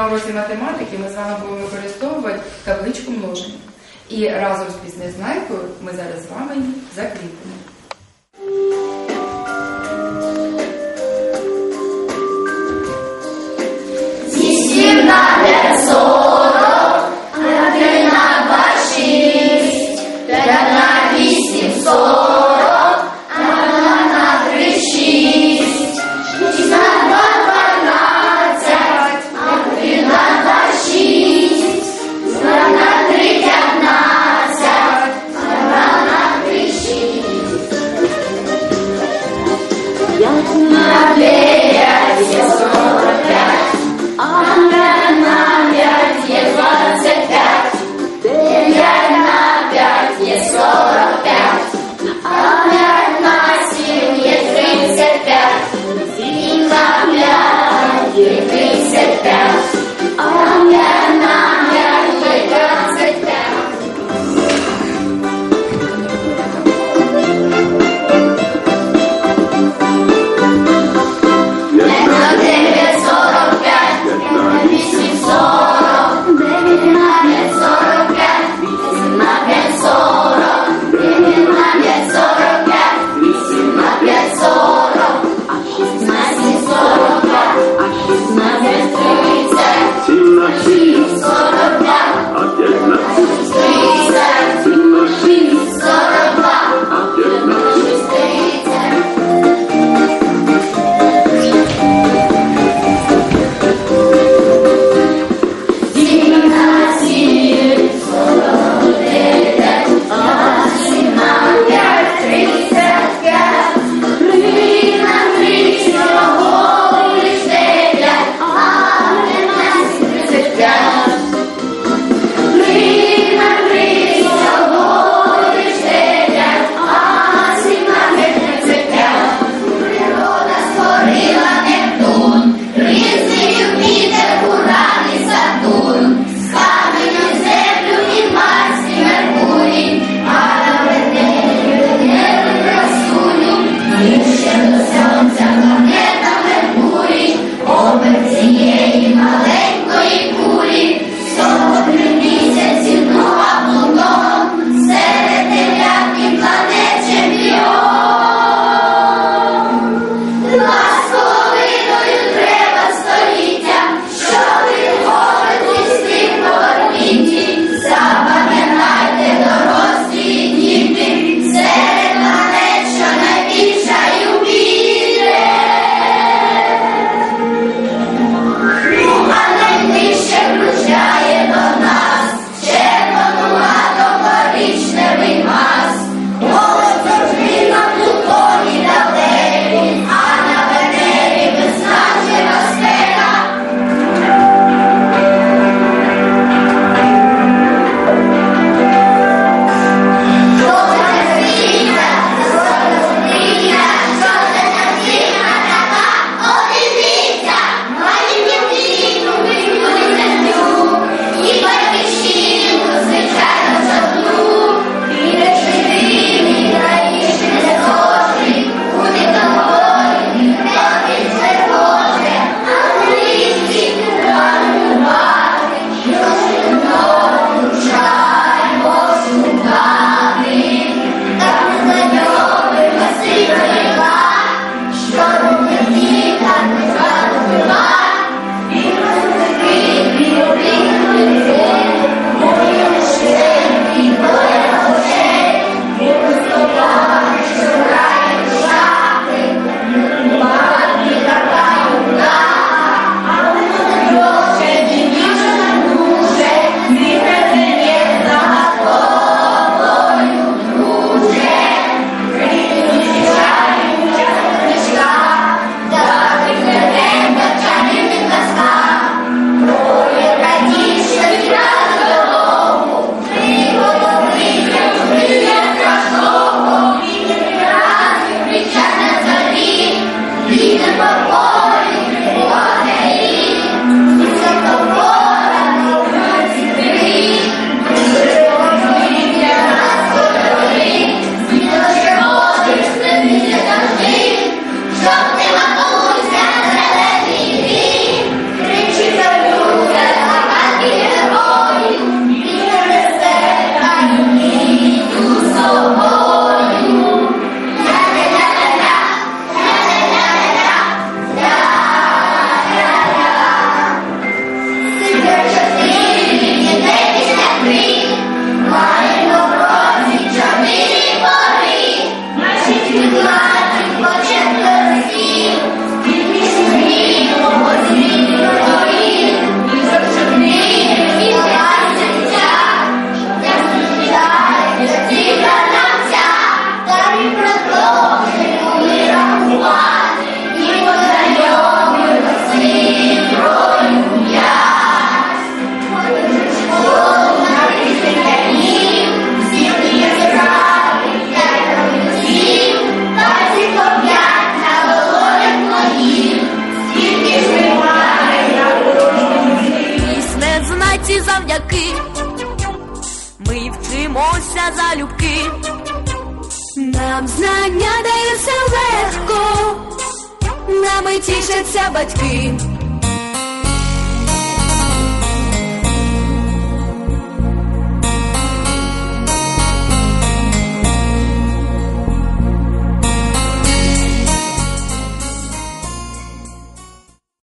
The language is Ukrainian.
на уроці математики ми з вами будемо використовувати табличку множення. І разом з пізнезнайкою ми зараз з вами закріпимо. Вчимося залюбки. Нам знання дається легко, нами тішаться батьки.